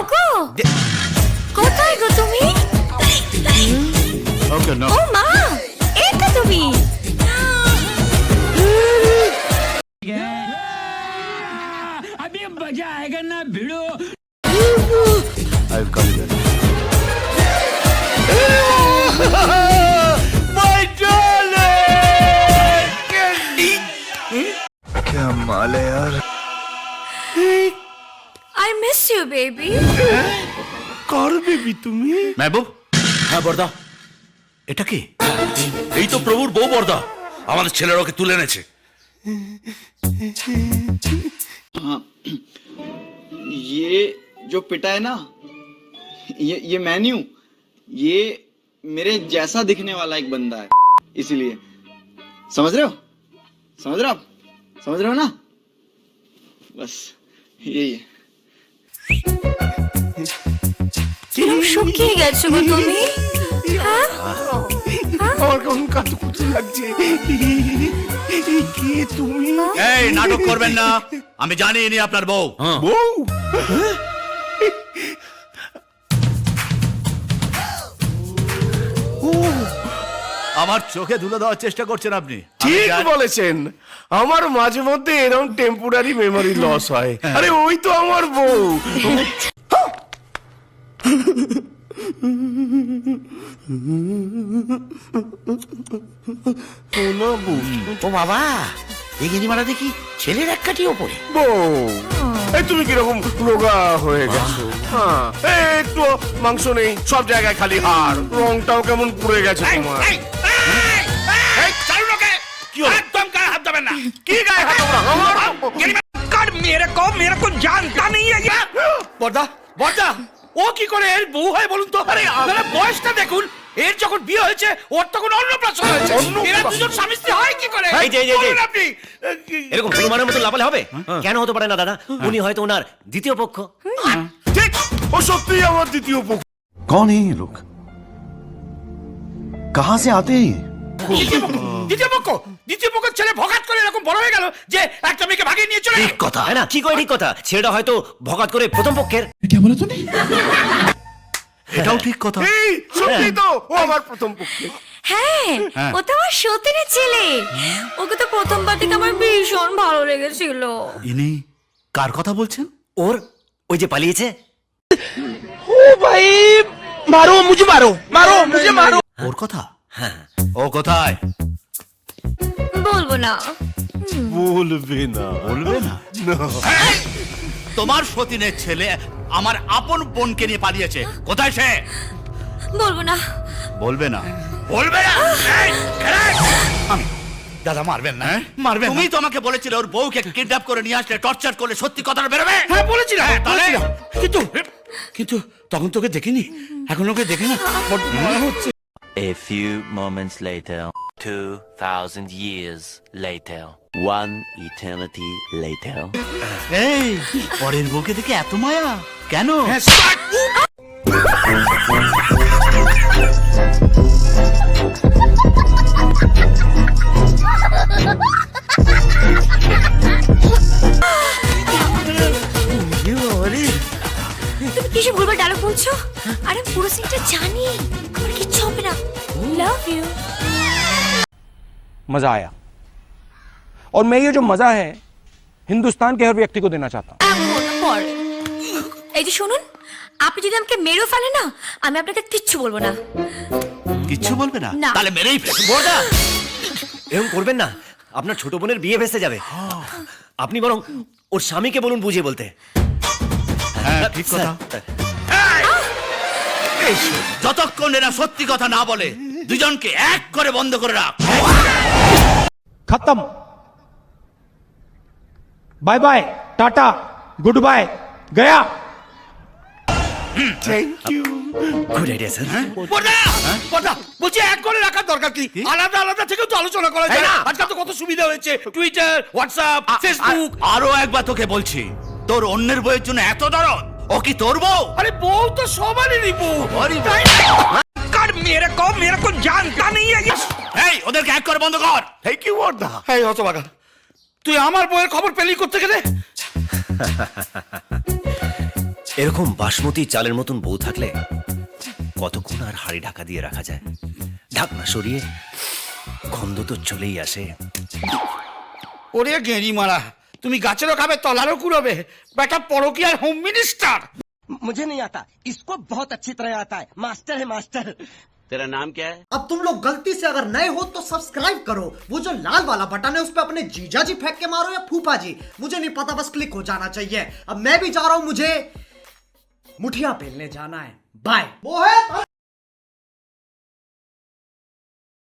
ওগো কোথায় গো তুমি ওকে না ও মা এটা তুমি अभी मजा आएगा ना भिड़ो আই উইল কল বেবি কার বেবি তুমি মেহবুব হ্যাঁ বর্দা এটা কি এই তো প্রভুর বউ বর্দা আমাদের ছেলেরা ওকে তুলে এনেছে ये जो पिटा है ना ये ये मेन्यू ये मेरे जैसा दिखने वाला एक बंदा है इसीलिए समझ रहे हो समझ रहे हो आप समझ रहे हो ना बस यही है কিরম শুকিয়ে গেছো গো তুমি? হ্যাঁ? আমার কেমন কাতু লাগছে। কে তুমি? এই নাটক করবেন না। আমি জানি ইনি আপনার বউ। বউ? আমার চোখে ধুলো দেওয়ার চেষ্টা করছেন আপনি। ঠিক বলেছেন। আমার মাঝে মধ্যে এরকম টেম্পোরারি মেমোরি লস হয়। আরে ওই তো আমার বউ। ও বাবা এই গেনিমারা দেখি ছেলের এক কাঠি ওপরে। বউ এই তুমি কীরকম রোগা হয়ে গেছো? হ্যাঁ একটু মাংস নেই সব জায়গায় খালি হাড়। রংটাও কেমন পুড়ে গেছে তোমার। কি হলো? एकदम का हाथ दबे ना কি গায়ে হাত তোমরা? আমার कर मेरे को मेरे को जानता नहीं है ये বর্দা বর্দা ও কি করে এর বউ হয় বলুন তো আরে আপনারা বয়সটা দেখুন এর যখন বিয়ে হয়েছে ওর তখন অন্নপ্রাশন হয়েছে অন্নপ্রাশন? এরা দুজন স্বামী স্ত্রী হয় কি করে এই যে, এই যে, এই যে। বলুন আপনি এরকম হনুমানের মতো লাপালে হবে কেন হতে পারে না দাদা উনি হয়তো ওনার দ্বিতীয় পক্ষ ঠিক ও সত্যিই আমার দ্বিতীয় পক্ষ कौन है ये लोग कहां से आते हैं ये দ্বিতীয় পক্ষ দ্বিতীয় পক্ষ দ্বিতীয় পক্ষের ছেলে ভগাত করে এরকম বড় হয়ে গেল যে একটা মেয়েকে ভাগিয়ে নিয়ে চলে ঠিক কথা। হ্যাঁ না কি করে ঠিক কথা। ছেলেটা হয়তো ভগাত করে প্রথম পক্ষের। এটাও ঠিক কথা। এই সত্যি তো ও আমার প্রথম পক্ষে। হ্যাঁ ও তো আমার সতীনের ছেলে। ওকে তো প্রথমবার থেকে আমার ভীষণ ভালো লেগেছিল। ইনি কার কথা বলছেন? ওর ওই যে পালিয়েছে? ও ভাই মারো মুঝে মারো মারো মুঝে মারো। ওর কথা? হ্যাঁ। ও কোথায়? বলব না। বলবে না। বলবে না? তোমার সতীনের ছেলে আমার আপন বোনকে নিয়ে পালিয়েছে। কোথায় সে? বলব না। বলবে না। বলবে না? আমি দাদা মারবেন না। মারবেন তুমি তো আমাকে বলেছিলে ওর বউকে কিডন্যাপ করে নিয়ে আসলে টর্চার করলে সত্যি কথাটা বেরোবে? হ্যাঁ হ্যাঁ, তাহলে? বলেছিলাম। কিন্তু কিন্তু তখন তোকে দেখিনি। এখন ওকে দেখে না মনে হচ্ছে A few moments later, 2,000 years later, one eternity later. এই পরের বউকে দেখে এত মায়া কেন मज़ा आया और मैं ये जो मज़ा है हिंदुस्तान के हर व्यक्ति को देना चाहता हूँ পরে এই যে শুনুন আপনি যদি আমাকে মেরেও ফেলে না আমি আপনাকে কিচ্ছু বলবো না কিচ্ছু বলবে না না। তাহলে মেরেই ফেল বড়দা এরকম করবেন না আপনার ছোট বোনের বিয়ে ভেসে যাবে আপনি বরং ওর স্বামীকে বলুন বুঝিয়ে বলতে হ্যাঁ ঠিক কথা এই, যতক্ষণ এরা সত্যি কথা না বলে দুজনকে এক করে বন্ধ করে রাখ खत्म bye bye tata good bye गया thank you good idea sir বড়দা, বড়দা, বলছি এক করে রাখার দরকার কি আলাদা আলাদা থেকেও তো আলোচনা করা যায় না। আজকাল তো কত সুবিধা হয়েছে টুইটার হোয়াটসঅ্যাপ ফেসবুক আর- আরো একবার তোকে বলছি তোর অন্যের বইয়ের জন্য এত দরদ ও কি তোর বউ আরে বউ তো সবারই বউ है ये। এই করে বন্ধ কর থ্যাংক ইউ বর্দা এই হতবাগা। তুই আমার বউয়ের খবর পেলি করতে গেলে এরকম বাসমতি চালের মতন বউ থাকলে কতক্ষণ আর হাড়ি ঢাকা দিয়ে রাখা যায়? ঢাকনা সরিয়ে গন্ধ তো চলেই আসে। ওরে গেঁড়ি মারা তুমি গাছেরও খাবে তলারও কুড়োবে। বেটা পরকিয়ার হোম মিনিস্টার मुझे नहीं आता। इसको बहुत अच्छी तरह आता है। मास्टर है मास्टर। तेरा नाम क्या है? अब तुम लोग गलती से अगर नए हो तो सब्सक्राइब करो। वो जो लाल वाला बटन है उस पर अपने जीजा जी फेंक के मारो या फूफा जी। मुझे नहीं पता बस क्लिक हो जाना चाहिए। अब मैं भी जा रहा हूँ मुझे मुठिया पहनने जाना है। बाय।